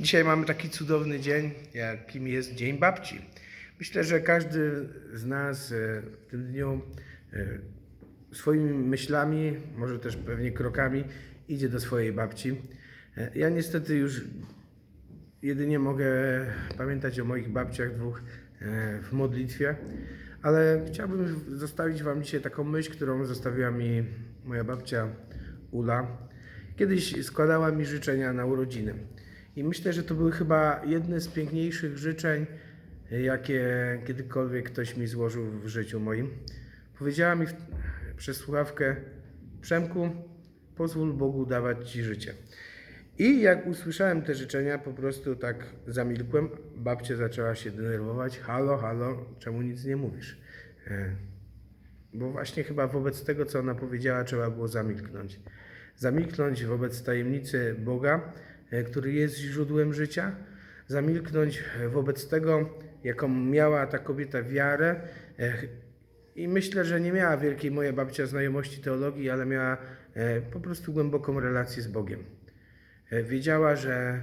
Dzisiaj mamy taki cudowny dzień, jakim jest Dzień Babci. Myślę, że każdy z nas e, w tym dniu e, swoimi myślami, może też pewnie krokami idzie do swojej babci. E, Ja niestety już jedynie mogę pamiętać o moich babciach dwóch w modlitwie, ale chciałbym zostawić Wam dzisiaj taką myśl, którą zostawiła mi moja babcia Ula. Kiedyś składała mi życzenia na urodziny. I myślę, że to były chyba jedne z piękniejszych życzeń, jakie kiedykolwiek ktoś mi złożył w życiu moim. Powiedziała mi w, przez słuchawkę: Przemku, pozwól Bogu dawać Ci życie. I jak usłyszałem te życzenia, po prostu tak zamilkłem. Babcia zaczęła się denerwować. Halo, halo, czemu nic nie mówisz? E, Bo właśnie chyba wobec tego, co ona powiedziała, trzeba było zamilknąć. Zamilknąć wobec tajemnicy Boga, który jest źródłem życia. Zamilknąć e, wobec tego, jaką miała ta kobieta wiarę. e, I myślę, że nie miała wielkiej moja babcia znajomości teologii, ale miała e, po prostu głęboką relację z Bogiem. E, Wiedziała, że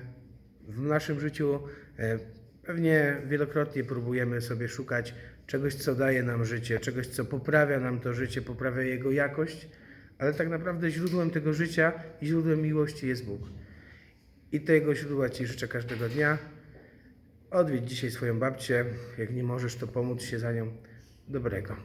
w naszym życiu e, pewnie wielokrotnie próbujemy sobie szukać czegoś, co daje nam życie, czegoś, co poprawia nam to życie, poprawia jego jakość, ale tak naprawdę źródłem tego życia i źródłem miłości jest Bóg. I tego źródła Ci życzę każdego dnia. Odwiedź dzisiaj swoją babcię. Jak nie możesz, to pomóc się za nią. Dobrego.